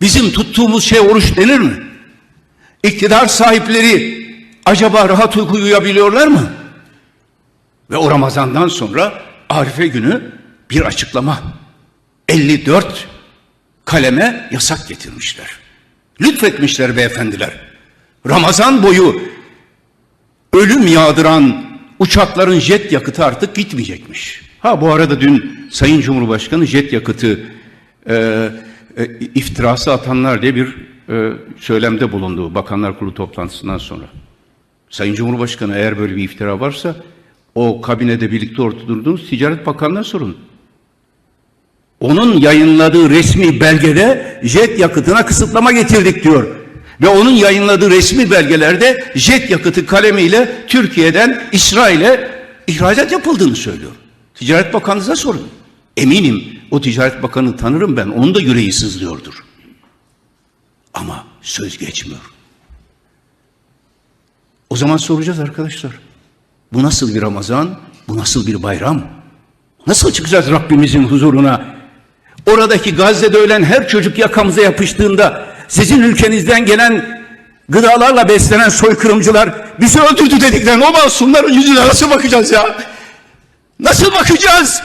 Bizim tuttuğumuz şey oruç denir mi? İktidar sahipleri acaba rahat uyku uyuyabiliyorlar mı? Ve o Ramazan'dan sonra Arife günü bir açıklama. 54 kaleme yasak getirmişler. Lütfetmişler beyefendiler. Ramazan boyu ölüm yağdıran uçakların jet yakıtı artık gitmeyecekmiş. Ha bu arada dün Sayın Cumhurbaşkanı jet yakıtı e, e, iftirası atanlar diye bir e, söylemde bulundu Bakanlar Kurulu toplantısından sonra. Sayın Cumhurbaşkanı eğer böyle bir iftira varsa o kabinede birlikte oturduğunuz Ticaret Bakanı'na sorun. Onun yayınladığı resmi belgede jet yakıtına kısıtlama getirdik diyor. Ve onun yayınladığı resmi belgelerde jet yakıtı kalemiyle Türkiye'den İsrail'e ihracat yapıldığını söylüyor. Ticaret Bakanınıza sorun. Eminim o Ticaret Bakanı tanırım ben. Onun da yüreği sızlıyordur. Ama söz geçmiyor. O zaman soracağız arkadaşlar. Bu nasıl bir Ramazan? Bu nasıl bir bayram? Nasıl çıkacağız Rabbimizin huzuruna? Oradaki Gazze'de ölen her çocuk yakamıza yapıştığında sizin ülkenizden gelen gıdalarla beslenen soykırımcılar bizi öldürdü dediklerinde o masumların yüzüne nasıl bakacağız ya? Nasıl bakacağız?